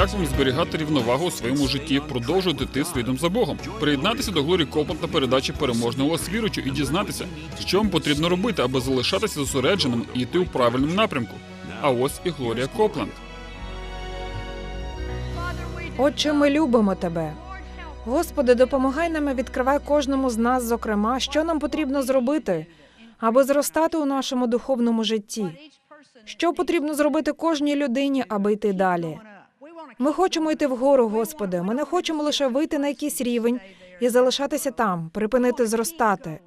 Як вам зберігати рівновагу у своєму житті, продовжувати йти слідом за Богом, приєднатися до Глорі Копланд на передачі переможного вас і дізнатися, що вам потрібно робити, аби залишатися зосередженим і йти у правильному напрямку. А ось і Глорія Копланд. Отче, ми любимо тебе. Господи, допомагай нам і відкривай кожному з нас, зокрема, що нам потрібно зробити, аби зростати у нашому духовному житті. Що потрібно зробити кожній людині, аби йти далі? Ми хочемо йти вгору, Господи. Ми не хочемо лише вийти на якийсь рівень і залишатися там, припинити зростати.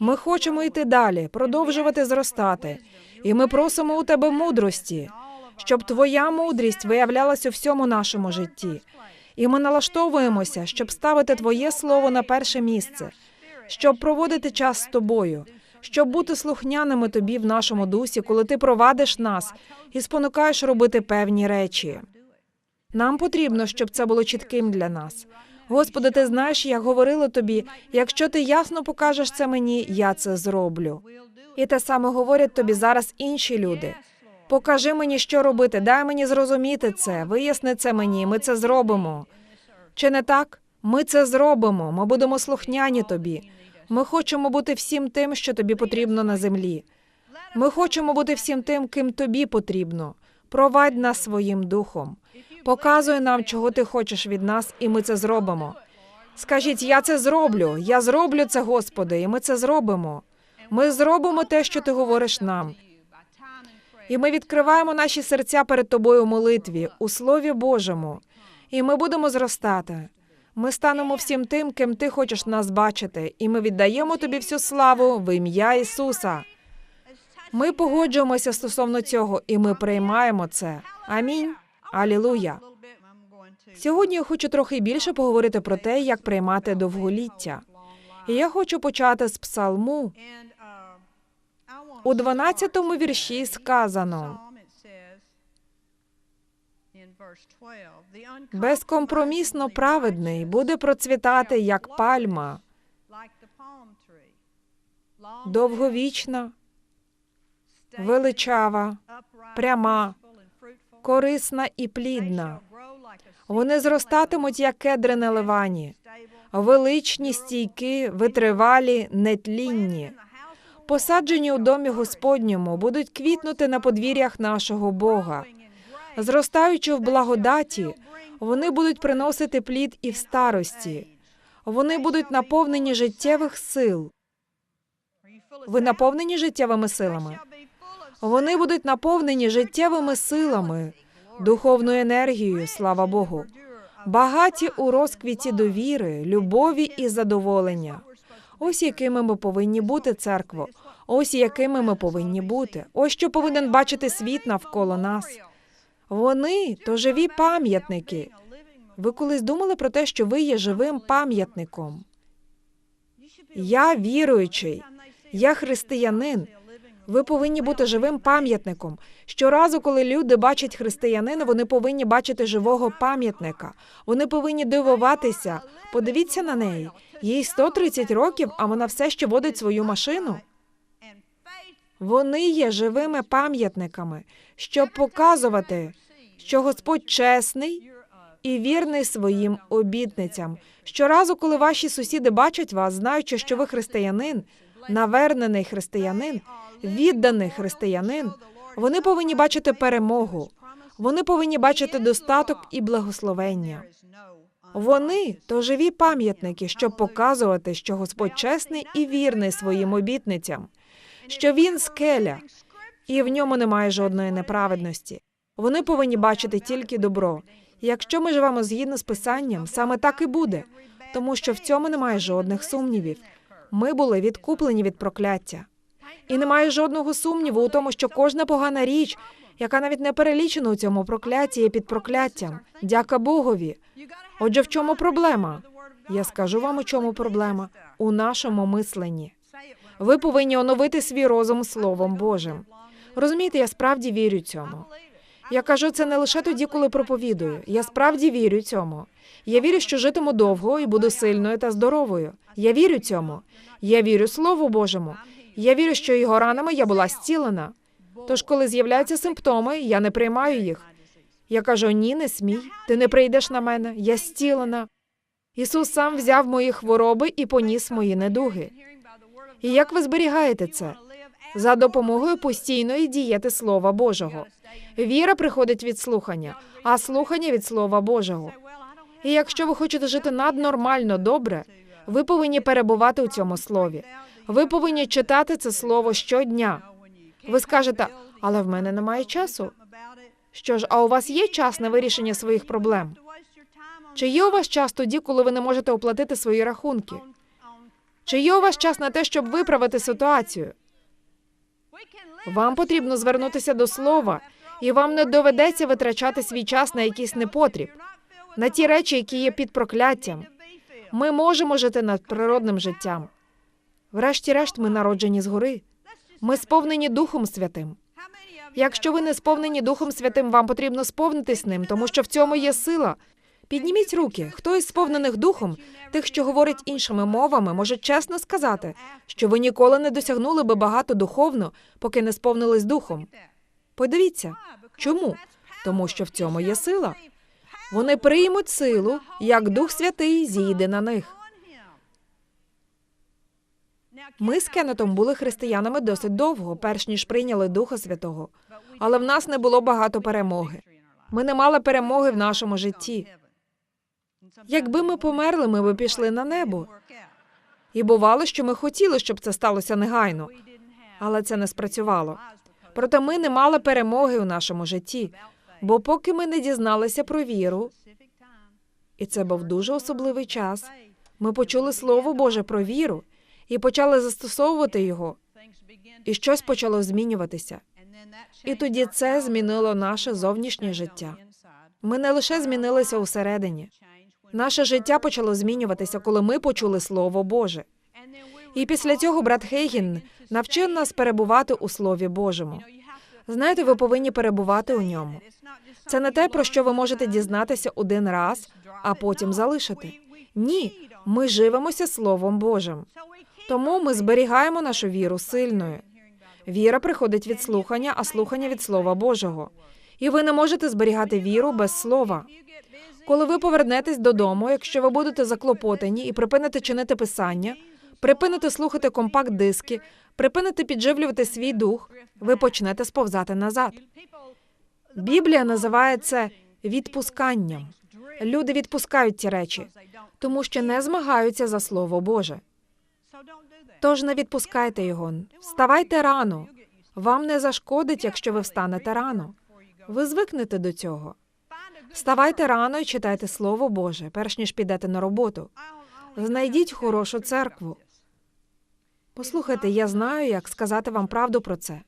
Ми хочемо йти далі, продовжувати зростати. І ми просимо у тебе мудрості, щоб твоя мудрість виявлялась у всьому нашому житті. І ми налаштовуємося, щоб ставити Твоє слово на перше місце, щоб проводити час з тобою, щоб бути слухняними тобі в нашому дусі, коли ти провадиш нас і спонукаєш робити певні речі. Нам потрібно, щоб це було чітким для нас. Господи, ти знаєш, я говорила тобі, якщо ти ясно покажеш це мені, я це зроблю. І те саме говорять тобі зараз інші люди. Покажи мені, що робити, дай мені зрозуміти це, виясни це мені, ми це зробимо. Чи не так? Ми це зробимо, ми будемо слухняні тобі. Ми хочемо бути всім тим, що тобі потрібно на землі. Ми хочемо бути всім тим, ким тобі потрібно. Провадь нас своїм духом. Показуй нам, чого ти хочеш від нас, і ми це зробимо. Скажіть, я це зроблю, я зроблю це, Господи, і ми це зробимо. Ми зробимо те, що ти говориш нам. І ми відкриваємо наші серця перед тобою у молитві, у Слові Божому, і ми будемо зростати. Ми станемо всім тим, ким ти хочеш нас бачити, і ми віддаємо тобі всю славу в ім'я Ісуса. Ми погоджуємося стосовно цього, і ми приймаємо це. Амінь. Алілуя. Сьогодні я хочу трохи більше поговорити про те, як приймати довголіття. І я хочу почати з псалму. У 12-му вірші сказано безкомпромісно праведний буде процвітати як пальма, довговічна, величава, пряма, корисна і плідна. Вони зростатимуть, як кедри на ливані, величні стійки, витривалі, нетлінні. Посаджені у домі Господньому будуть квітнути на подвір'ях нашого Бога. Зростаючи в благодаті, вони будуть приносити плід і в старості. Вони будуть наповнені життєвих сил. Ви наповнені життєвими силами? Вони будуть наповнені життєвими силами, духовною енергією, слава Богу, багаті у розквіті довіри, любові і задоволення. Ось якими ми повинні бути, церкво. Ось якими ми повинні бути. Ось що повинен бачити світ навколо нас. Вони то живі пам'ятники. Ви колись думали про те, що ви є живим пам'ятником? Я віруючий, я християнин. Ви повинні бути живим пам'ятником. Щоразу, коли люди бачать християнина, вони повинні бачити живого пам'ятника. Вони повинні дивуватися. Подивіться на неї. Їй 130 років, а вона все ще водить свою машину. Вони є живими пам'ятниками, щоб показувати, що Господь чесний і вірний своїм обітницям. Щоразу, коли ваші сусіди бачать вас, знаючи, що ви християнин, навернений християнин, відданий християнин, вони повинні бачити перемогу. Вони повинні бачити достаток і благословення. Вони то живі пам'ятники, щоб показувати, що Господь чесний і вірний своїм обітницям, що він скеля, і в ньому немає жодної неправедності. Вони повинні бачити тільки добро. Якщо ми живемо згідно з писанням, саме так і буде, тому що в цьому немає жодних сумнівів. Ми були відкуплені від прокляття. І немає жодного сумніву у тому, що кожна погана річ, яка навіть не перелічена у цьому прокляті, є під прокляттям. Дяка Богові. Отже, в чому проблема? Я скажу вам, у чому проблема у нашому мисленні. Ви повинні оновити свій розум Словом Божим. Розумієте, я справді вірю цьому. Я кажу це не лише тоді, коли проповідую. Я справді вірю цьому. Я вірю, що житиму довго і буду сильною та здоровою. Я вірю цьому. Я вірю Слову Божому. Я вірю, що його ранами я була зцілена. Тож, коли з'являються симптоми, я не приймаю їх. Я кажу: ні, не смій, ти не прийдеш на мене, я зцілена. Ісус сам взяв мої хвороби і поніс мої недуги. І як ви зберігаєте це? За допомогою постійної дієти Слова Божого. Віра приходить від слухання, а слухання від Слова Божого. І якщо ви хочете жити наднормально добре, ви повинні перебувати у цьому слові. Ви повинні читати це слово щодня. Ви скажете, але в мене немає часу. Що ж, а у вас є час на вирішення своїх проблем? Чи є у вас час тоді, коли ви не можете оплатити свої рахунки? Чи є у вас час на те, щоб виправити ситуацію? Вам потрібно звернутися до слова, і вам не доведеться витрачати свій час на якийсь непотріб, на ті речі, які є під прокляттям. Ми можемо жити над природним життям. Врешті-решт, ми народжені згори. Ми сповнені Духом Святим. Якщо ви не сповнені Духом Святим, вам потрібно сповнитись ним, тому що в цьому є сила. Підніміть руки. Хто із сповнених духом, тих, що говорять іншими мовами, може чесно сказати, що ви ніколи не досягнули би багато духовно, поки не сповнились духом. Подивіться, чому? Тому що в цьому є сила. Вони приймуть силу, як Дух Святий зійде на них. Ми з Кеннетом були християнами досить довго, перш ніж прийняли Духа Святого. Але в нас не було багато перемоги. Ми не мали перемоги в нашому житті. Якби ми померли, ми би пішли на небо. І бувало, що ми хотіли, щоб це сталося негайно, але це не спрацювало. Проте ми не мали перемоги у нашому житті, бо поки ми не дізналися про віру, і це був дуже особливий час. Ми почули Слово Боже про віру і почали застосовувати його, і щось почало змінюватися. І тоді це змінило наше зовнішнє життя. Ми не лише змінилися усередині. Наше життя почало змінюватися, коли ми почули Слово Боже. І після цього брат Хейгін навчив нас перебувати у Слові Божому. Знаєте, ви повинні перебувати у ньому. Це не те, про що ви можете дізнатися один раз, а потім залишити. Ні, ми живемося Словом Божим. Тому ми зберігаємо нашу віру сильною. Віра приходить від слухання, а слухання від Слова Божого. І ви не можете зберігати віру без слова. Коли ви повернетесь додому, якщо ви будете заклопотані і припините чинити писання, припините слухати компакт-диски, припините підживлювати свій дух, ви почнете сповзати назад. Біблія називає це відпусканням. Люди відпускають ці речі, тому що не змагаються за слово Боже. Тож не відпускайте його. Вставайте рано. Вам не зашкодить, якщо ви встанете рано. Ви звикнете до цього. Вставайте рано і читайте Слово Боже, перш ніж підете на роботу. Знайдіть хорошу церкву. Послухайте, я знаю, як сказати вам правду про це.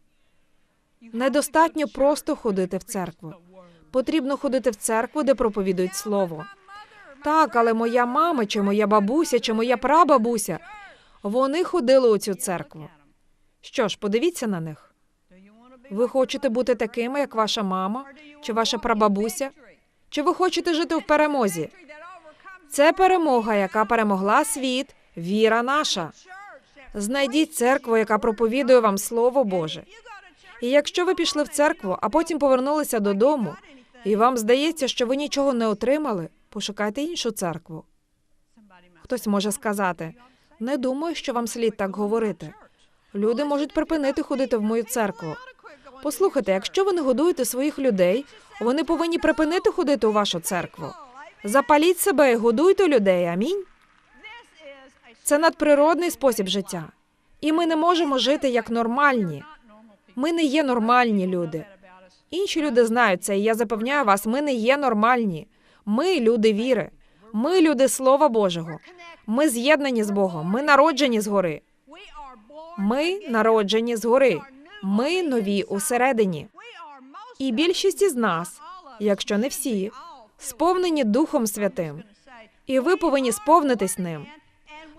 Недостатньо просто ходити в церкву. Потрібно ходити в церкву, де проповідують слово. Так, але моя мама, чи моя бабуся, чи моя прабабуся вони ходили у цю церкву. Що ж, подивіться на них. Ви хочете бути такими, як ваша мама, чи ваша прабабуся? Чи ви хочете жити в перемозі? Це перемога, яка перемогла світ, віра наша. Знайдіть церкву, яка проповідує вам Слово Боже. І якщо ви пішли в церкву, а потім повернулися додому, і вам здається, що ви нічого не отримали, пошукайте іншу церкву. Хтось може сказати: не думаю, що вам слід так говорити. Люди можуть припинити ходити в мою церкву. Послухайте, якщо ви не годуєте своїх людей, вони повинні припинити ходити у вашу церкву. Запаліть себе і годуйте людей. Амінь. Це надприродний спосіб життя. І ми не можемо жити як нормальні. Ми не є нормальні люди. Інші люди знають це, і я запевняю вас, ми не є нормальні. Ми люди віри. Ми люди Слова Божого. Ми з'єднані з Богом. Ми народжені згори. Ми народжені згори. Ми нові усередині. І більшість із нас, якщо не всі, сповнені Духом Святим. І ви повинні сповнитись ним.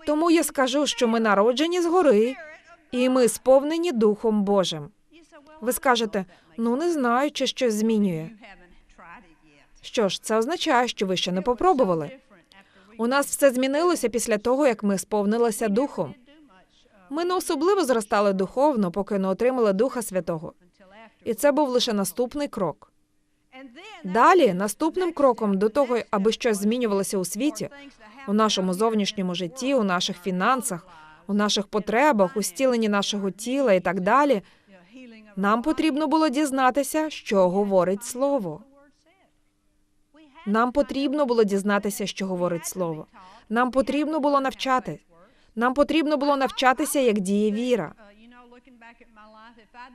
Тому я скажу, що ми народжені згори, і ми сповнені Духом Божим. Ви скажете, ну не знаю, чи щось змінює. Що ж, це означає, що ви ще не попробували. У нас все змінилося після того, як ми сповнилися духом. Ми не особливо зростали духовно, поки не отримали Духа Святого. І це був лише наступний крок. Далі, наступним кроком до того, аби щось змінювалося у світі, у нашому зовнішньому житті, у наших фінансах, у наших потребах, у стіленні нашого тіла і так далі, нам потрібно було дізнатися, що говорить слово. Нам потрібно було дізнатися, що говорить слово. Нам потрібно було навчати. Нам потрібно було навчатися, як діє віра.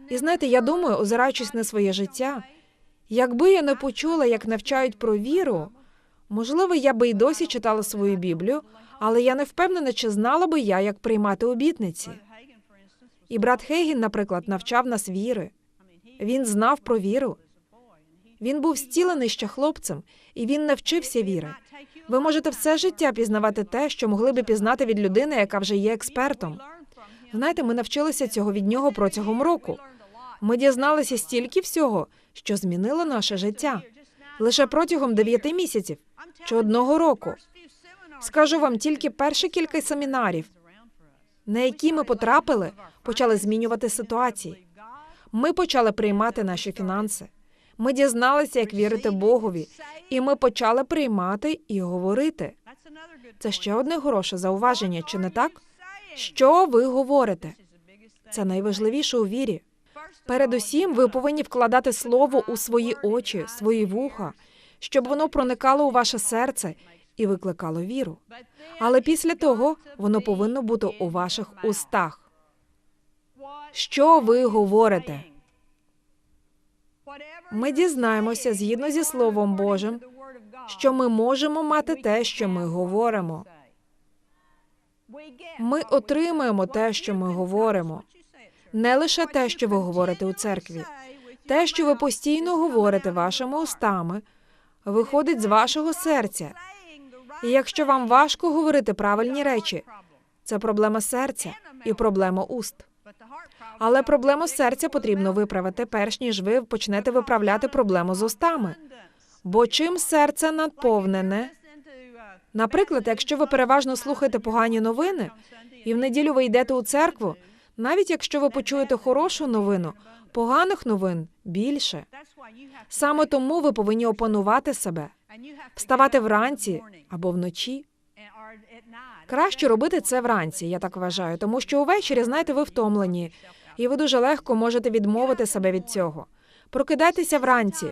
І знаєте, я думаю, озираючись на своє життя, якби я не почула, як навчають про віру, можливо, я би й досі читала свою Біблію, але я не впевнена, чи знала би я, як приймати обітниці. І брат Хейгін, наприклад, навчав нас віри. Він знав про віру. Він був зцілений ще хлопцем, і він навчився віри. Ви можете все життя пізнавати те, що могли би пізнати від людини, яка вже є експертом. Знаєте, ми навчилися цього від нього протягом року. Ми дізналися стільки всього, що змінило наше життя лише протягом дев'яти місяців чи одного року. Скажу вам тільки перші кілька семінарів, на які ми потрапили, почали змінювати ситуації. Ми почали приймати наші фінанси. Ми дізналися, як вірити Богові, і ми почали приймати і говорити. Це ще одне хороше зауваження, чи не так? Що ви говорите? Це найважливіше у вірі. Передусім, ви повинні вкладати слово у свої очі, свої вуха, щоб воно проникало у ваше серце і викликало віру. Але після того воно повинно бути у ваших устах. Що ви говорите? Ми дізнаємося згідно зі Словом Божим, що ми можемо мати те, що ми говоримо. Ми отримуємо те, що ми говоримо, не лише те, що ви говорите у церкві. Те, що ви постійно говорите вашими устами, виходить з вашого серця. І якщо вам важко говорити правильні речі, це проблема серця і проблема уст. Але проблему серця потрібно виправити, перш ніж ви почнете виправляти проблему з устами. Бо чим серце наповнене, наприклад, якщо ви переважно слухаєте погані новини, і в неділю ви йдете у церкву, навіть якщо ви почуєте хорошу новину, поганих новин більше. Саме тому ви повинні опанувати себе, вставати вранці або вночі. Краще робити це вранці, я так вважаю, тому що увечері, знаєте, ви втомлені, і ви дуже легко можете відмовити себе від цього. Прокидайтеся вранці,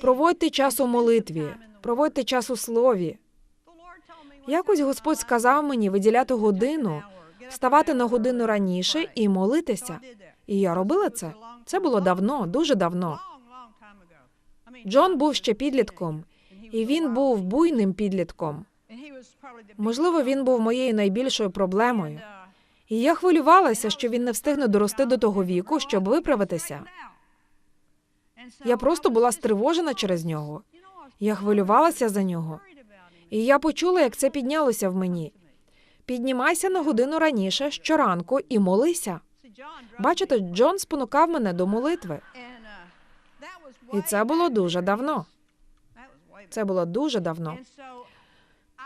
проводьте час у молитві, проводьте час у слові. Якось Господь сказав мені виділяти годину, вставати на годину раніше і молитися. І я робила це. Це було давно, дуже давно. Джон був ще підлітком, і він був буйним підлітком. Можливо, він був моєю найбільшою проблемою. І я хвилювалася, що він не встигне дорости до того віку, щоб виправитися. Я просто була стривожена через нього. Я хвилювалася за нього. І я почула, як це піднялося в мені. Піднімайся на годину раніше щоранку і молися. Бачите, Джон спонукав мене до молитви, і це було дуже давно. Це було дуже давно.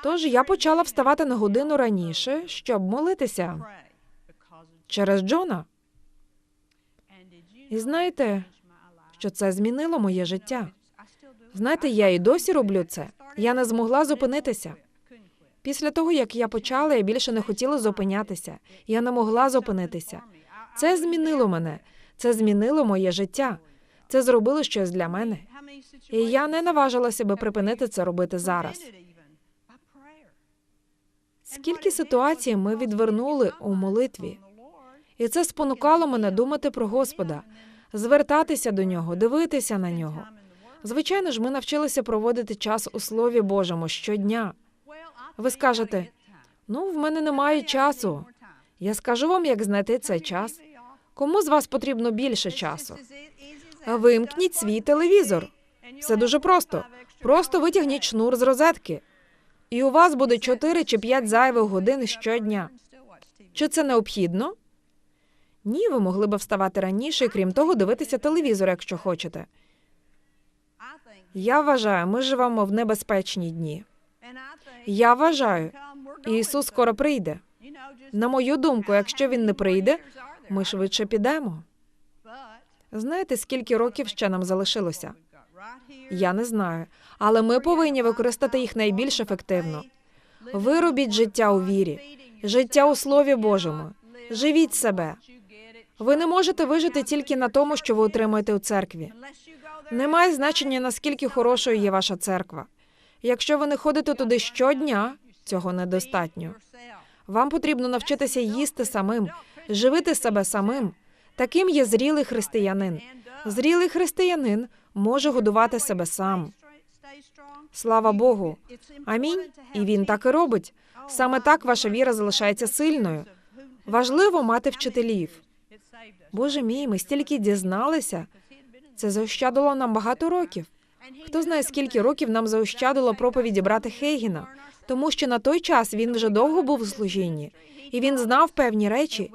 Тож я почала вставати на годину раніше, щоб молитися через Джона. І знаєте, що це змінило моє життя. Знаєте, я і досі роблю це. Я не змогла зупинитися. Після того, як я почала, я більше не хотіла зупинятися. Я не могла зупинитися. Це змінило мене. Це змінило моє життя. Це зробило щось для мене. І я не наважилася би припинити це робити зараз. Скільки ситуацій ми відвернули у молитві, і це спонукало мене думати про Господа, звертатися до нього, дивитися на нього. Звичайно ж, ми навчилися проводити час у Слові Божому щодня. Ви скажете, ну, в мене немає часу. Я скажу вам, як знайти цей час. Кому з вас потрібно більше часу? Вимкніть свій телевізор. Все дуже просто. Просто витягніть шнур з розетки, і у вас буде 4 чи 5 зайвих годин щодня. Чи це необхідно? Ні, ви могли б вставати раніше, і крім того, дивитися телевізор, якщо хочете. Я вважаю, ми живемо в небезпечні дні. Я вважаю, Ісус скоро прийде. На мою думку, якщо він не прийде, ми швидше підемо. Знаєте, скільки років ще нам залишилося? Я не знаю, але ми повинні використати їх найбільш ефективно. Виробіть життя у вірі, життя у Слові Божому. Живіть себе. Ви не можете вижити тільки на тому, що ви отримуєте у церкві. Немає значення, наскільки хорошою є ваша церква. Якщо ви не ходите туди щодня, цього недостатньо. Вам потрібно навчитися їсти самим, живити себе самим. Таким є зрілий християнин. Зрілий християнин може годувати себе сам. Слава Богу. Амінь. І він так і робить. Саме так ваша віра залишається сильною. Важливо мати вчителів. Боже мій, ми стільки дізналися. Це заощадило нам багато років. Хто знає, скільки років нам заощадило проповіді брата Хейгіна, тому що на той час він вже довго був у служінні, і він знав певні речі,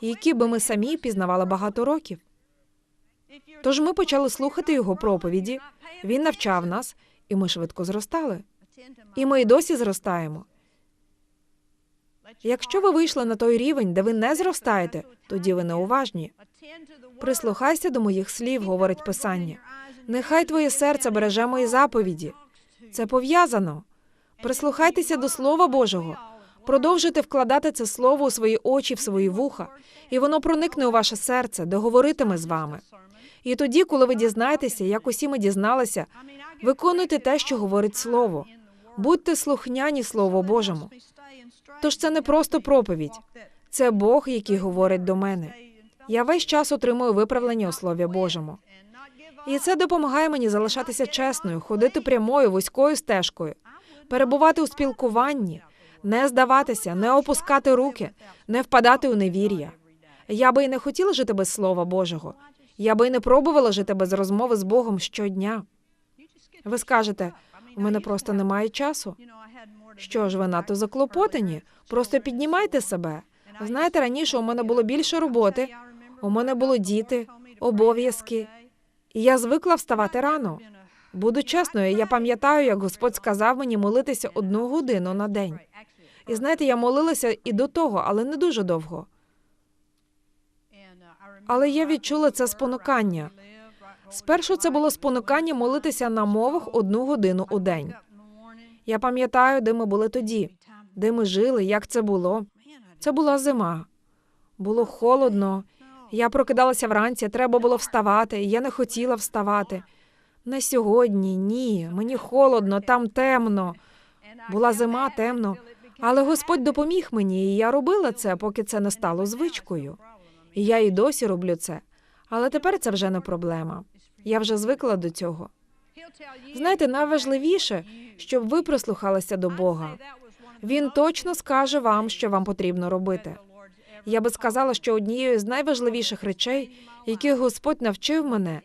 які би ми самі пізнавали багато років. Тож ми почали слухати його проповіді. Він навчав нас, і ми швидко зростали. І ми й досі зростаємо. Якщо ви вийшли на той рівень, де ви не зростаєте, тоді ви неуважні. Прислухайся до моїх слів, говорить писання. Нехай твоє серце береже мої заповіді. Це пов'язано. Прислухайтеся до Слова Божого. Продовжуйте вкладати це слово у свої очі, в свої вуха, і воно проникне у ваше серце, де говоритиме з вами. І тоді, коли ви дізнаєтеся, як усі ми дізналися, виконуйте те, що говорить Слово. Будьте слухняні Слову Божому. Тож це не просто проповідь, це Бог, який говорить до мене. Я весь час отримую виправлення у Слові Божому. І це допомагає мені залишатися чесною, ходити прямою вузькою стежкою, перебувати у спілкуванні, не здаватися, не опускати руки, не впадати у невір'я. Я би і не хотіла жити без Слова Божого. Я би і не пробувала жити без розмови з Богом щодня. Ви скажете, у мене просто немає часу. Що ж, ви надто заклопотані? Просто піднімайте себе. Знаєте, раніше у мене було більше роботи, у мене було діти, обов'язки, і я звикла вставати рано. Буду чесною, я пам'ятаю, як Господь сказав мені молитися одну годину на день. І знаєте, я молилася і до того, але не дуже довго. Але я відчула це спонукання. Спершу це було спонукання молитися на мовах одну годину у день. Я пам'ятаю, де ми були тоді, де ми жили, як це було. Це була зима. Було холодно. Я прокидалася вранці, треба було вставати. Я не хотіла вставати. Не сьогодні, ні. Мені холодно, там темно. Була зима, темно. Але Господь допоміг мені, і я робила це, поки це не стало звичкою. І я і досі роблю це. Але тепер це вже не проблема. Я вже звикла до цього. Знаєте, найважливіше, щоб ви прислухалися до Бога. Він точно скаже вам, що вам потрібно робити. Я би сказала, що однією з найважливіших речей, яких Господь навчив мене,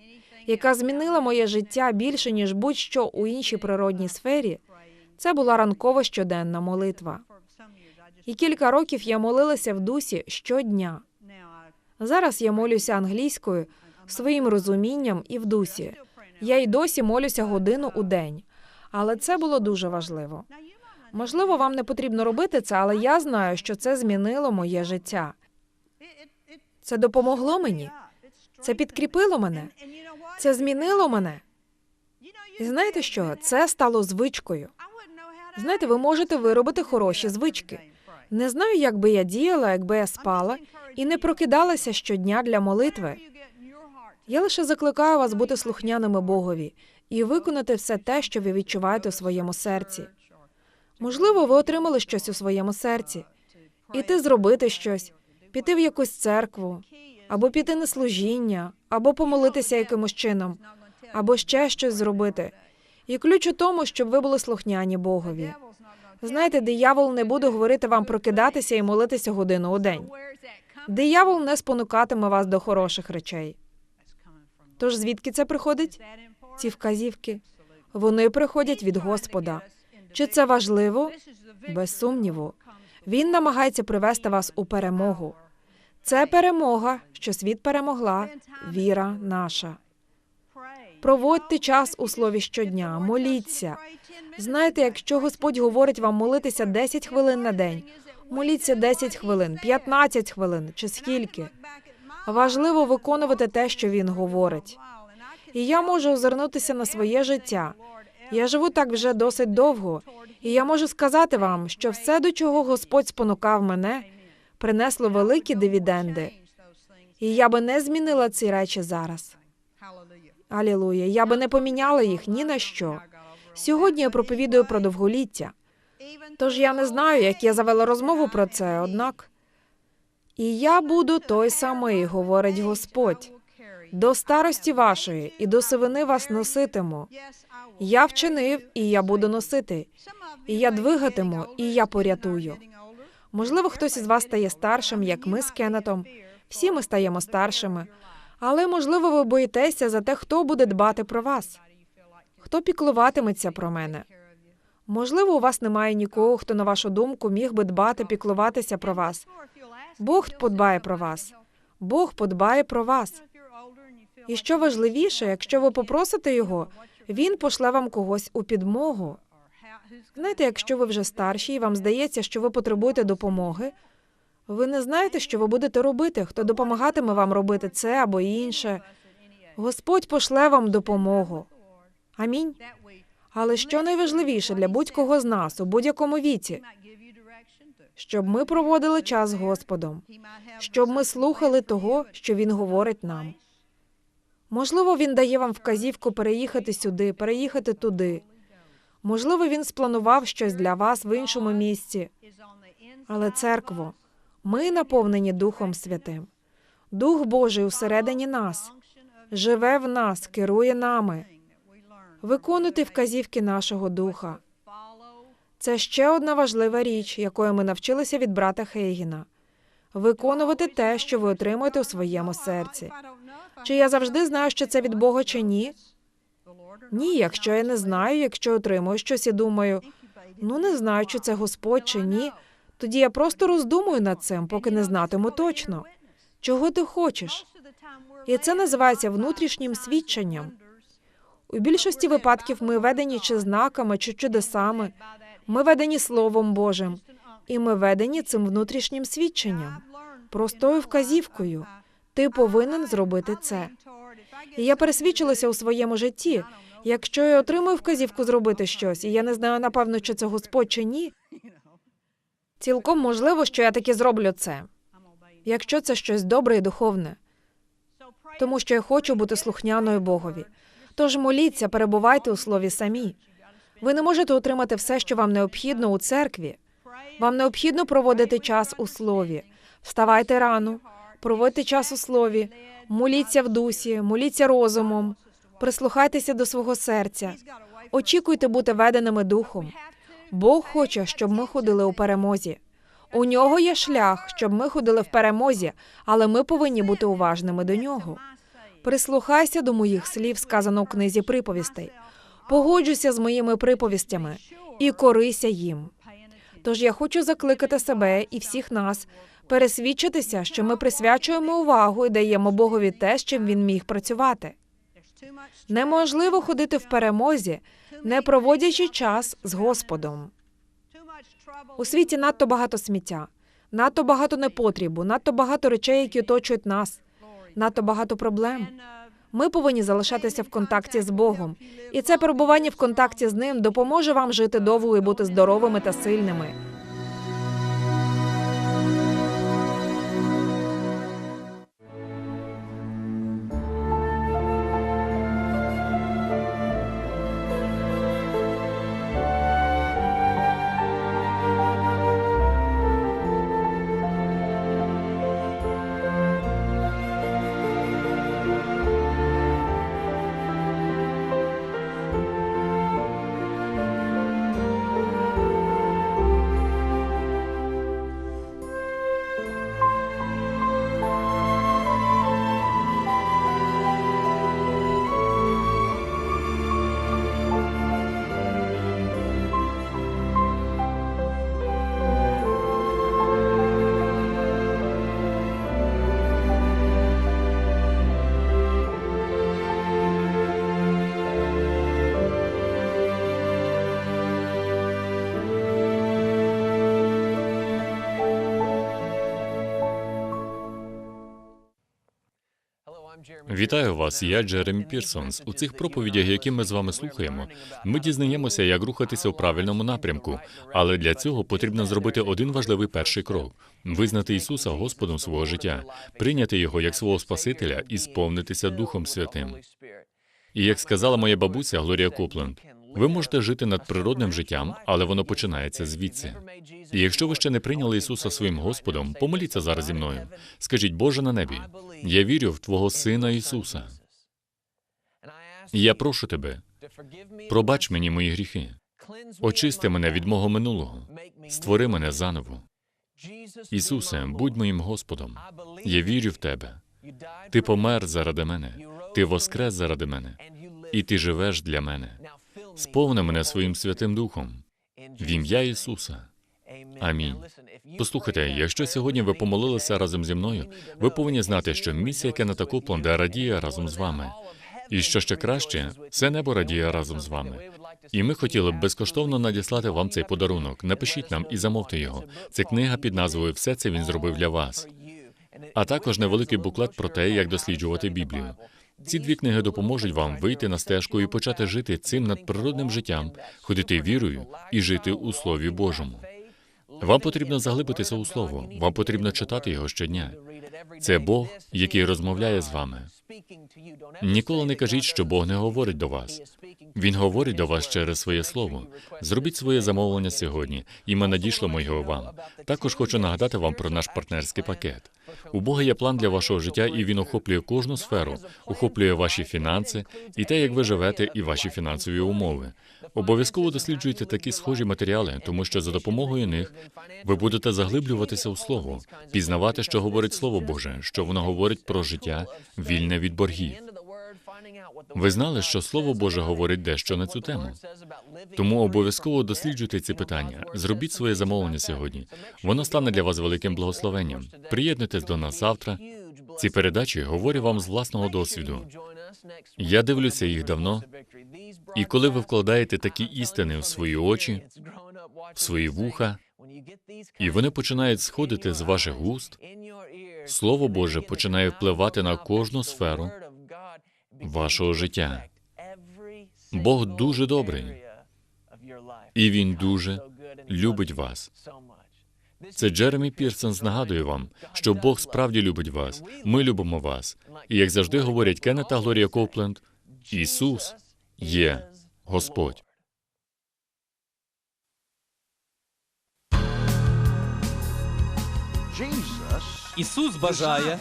яка змінила моє життя більше ніж будь-що у іншій природній сфері, це була ранкова щоденна молитва. І кілька років я молилася в дусі щодня. Зараз я молюся англійською своїм розумінням і в дусі. Я й досі молюся годину у день, але це було дуже важливо. Можливо, вам не потрібно робити це, але я знаю, що це змінило моє життя. Це допомогло мені. Це підкріпило мене. Це змінило мене. І знаєте що? Це стало звичкою. Знаєте, ви можете виробити хороші звички. Не знаю, як би я діяла, якби я спала і не прокидалася щодня для молитви. Я лише закликаю вас бути слухняними Богові і виконати все те, що ви відчуваєте у своєму серці. Можливо, ви отримали щось у своєму серці, іти зробити щось, піти в якусь церкву, або піти на служіння, або помолитися якимось чином, або ще щось зробити. І ключ у тому, щоб ви були слухняні Богові. Знаєте, диявол не буде говорити вам прокидатися і молитися годину у день. Диявол не спонукатиме вас до хороших речей. Тож звідки це приходить? Ці вказівки. Вони приходять від Господа. Чи це важливо? Без сумніву. Він намагається привести вас у перемогу. Це перемога, що світ перемогла, віра наша. Проводьте час у слові щодня, моліться. Знаєте, якщо Господь говорить вам молитися 10 хвилин на день, моліться 10 хвилин, 15 хвилин чи скільки. Важливо виконувати те, що він говорить. І я можу озирнутися на своє життя. Я живу так вже досить довго, і я можу сказати вам, що все, до чого Господь спонукав мене, принесло великі дивіденди. І я би не змінила ці речі зараз. Алілуя. Я би не поміняла їх ні на що. Сьогодні я проповідую про довголіття. Тож я не знаю, як я завела розмову про це, однак. І я буду той самий, говорить Господь. До старості вашої і до сивини вас носитиму. Я вчинив, і я буду носити. І я двигатиму, і я порятую. Можливо, хтось із вас стає старшим, як ми з Кеннетом. Всі ми стаємо старшими. Але можливо, ви боїтеся за те, хто буде дбати про вас, хто піклуватиметься про мене. Можливо, у вас немає нікого, хто, на вашу думку, міг би дбати, піклуватися про вас. Бог подбає про вас. Бог подбає про вас. І що важливіше, якщо ви попросите його, він пошле вам когось у підмогу. Знаєте, якщо ви вже старші і вам здається, що ви потребуєте допомоги, ви не знаєте, що ви будете робити, хто допомагатиме вам робити це або інше. Господь пошле вам допомогу. Амінь. Але що найважливіше для будь-кого з нас у будь-якому віці, щоб ми проводили час з Господом, щоб ми слухали того, що Він говорить нам. Можливо, він дає вам вказівку переїхати сюди, переїхати туди. Можливо, він спланував щось для вас в іншому місці. Але церкво, ми наповнені Духом Святим. Дух Божий усередині нас живе в нас, керує нами. Виконуйте вказівки нашого духа. Це ще одна важлива річ, якої ми навчилися від брата Хейгіна. Виконувати те, що ви отримуєте у своєму серці. Чи я завжди знаю, що це від Бога чи ні? Ні, якщо я не знаю, якщо отримую щось і думаю, ну не знаю, чи це Господь чи ні. Тоді я просто роздумую над цим, поки не знатиму точно. Чого ти хочеш? І це називається внутрішнім свідченням. У більшості випадків ми ведені чи знаками, чи чудесами. Ми ведені Словом Божим, і ми ведені цим внутрішнім свідченням, простою вказівкою. Ти повинен зробити це. І я пересвідчилася у своєму житті. Якщо я отримую вказівку зробити щось, і я не знаю напевно, чи це Господь чи ні. Цілком можливо, що я таки зроблю це, якщо це щось добре і духовне, тому що я хочу бути слухняною Богові. Тож моліться, перебувайте у слові самі. Ви не можете отримати все, що вам необхідно у церкві. Вам необхідно проводити час у слові. Вставайте рано, проводьте час у слові, моліться в дусі, моліться розумом, прислухайтеся до свого серця, очікуйте бути веденими духом. Бог хоче, щоб ми ходили у перемозі. У нього є шлях, щоб ми ходили в перемозі, але ми повинні бути уважними до нього. Прислухайся до моїх слів, сказано в книзі приповістей. Погоджуйся з моїми приповістями і корися їм. Тож я хочу закликати себе і всіх нас пересвідчитися, що ми присвячуємо увагу і даємо Богові те, з чим він міг працювати. Неможливо ходити в перемозі, не проводячи час з Господом. У світі надто багато сміття, надто багато непотрібу, надто багато речей, які оточують нас, надто багато проблем. Ми повинні залишатися в контакті з Богом, і це перебування в контакті з ним допоможе вам жити довго і бути здоровими та сильними. Вітаю вас, я Джеремі Пірсонс. У цих проповідях, які ми з вами слухаємо, ми дізнаємося, як рухатися у правильному напрямку. Але для цього потрібно зробити один важливий перший крок: визнати Ісуса Господом свого життя, прийняти його як свого Спасителя і сповнитися Духом Святим. І як сказала моя бабуся Глорія Копленд, ви можете жити надприродним життям, але воно починається звідси. І якщо ви ще не прийняли Ісуса своїм Господом, помоліться зараз зі мною. Скажіть, Боже на небі, я вірю в Твого Сина Ісуса. Я прошу тебе, пробач мені мої гріхи, очисти мене від мого минулого, створи мене заново. Ісусе, будь моїм Господом. Я вірю в Тебе. Ти помер заради мене, ти воскрес заради мене, і ти живеш для мене. Сповни мене своїм Святим Духом. В ім'я Ісуса. Амінь. Послухайте, якщо сьогодні ви помолилися разом зі мною, ви повинні знати, що місія Кеннета Копланда радіє разом з вами. І що ще краще, це небо радіє разом з вами. І ми хотіли б безкоштовно надіслати вам цей подарунок. Напишіть нам і замовте його. Це книга під назвою Все це він зробив для вас. А також невеликий буклет про те, як досліджувати Біблію. Ці дві книги допоможуть вам вийти на стежку і почати жити цим надприродним життям, ходити вірою і жити у Слові Божому. Вам потрібно заглибитися у слово, вам потрібно читати його щодня. Це Бог, який розмовляє з вами. Ніколи не кажіть, що Бог не говорить до вас. Він говорить до вас через своє слово. Зробіть своє замовлення сьогодні, і ми надішлемо його вам. Також хочу нагадати вам про наш партнерський пакет. У Бога є план для вашого життя, і він охоплює кожну сферу, охоплює ваші фінанси і те, як ви живете, і ваші фінансові умови. Обов'язково досліджуйте такі схожі матеріали, тому що за допомогою них ви будете заглиблюватися у слово, пізнавати, що говорить Слово Боже, що воно говорить про життя, вільне від боргів. Ви знали, що Слово Боже говорить дещо на цю тему. Тому обов'язково досліджуйте ці питання. Зробіть своє замовлення сьогодні. Воно стане для вас великим благословенням. Приєднуйтесь до нас завтра. Ці передачі говорю вам з власного досвіду. Я дивлюся їх давно, і коли ви вкладаєте такі істини в свої очі, в свої вуха, і вони починають сходити з ваших уст, Слово Боже починає впливати на кожну сферу вашого життя. Бог дуже добрий, і Він дуже любить вас. Це Джеремі Пірсонс нагадує вам, що Бог справді любить вас. Ми любимо вас. І як завжди говорять Кеннет та Глорія Копленд, Ісус є Господь. Ісус бажає,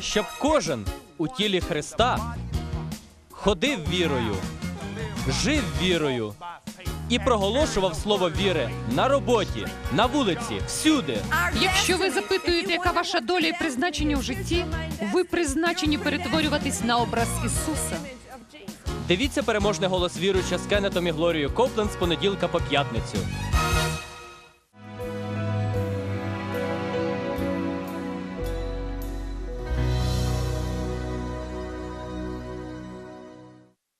щоб кожен у тілі Христа ходив вірою, жив вірою і проголошував слово віри на роботі, на вулиці, всюди. Якщо ви запитуєте, яка ваша доля і призначення в житті, ви призначені перетворюватись на образ Ісуса. Дивіться переможний голос віруюча з Кеннетом і Глорією Копленд з понеділка по п'ятницю.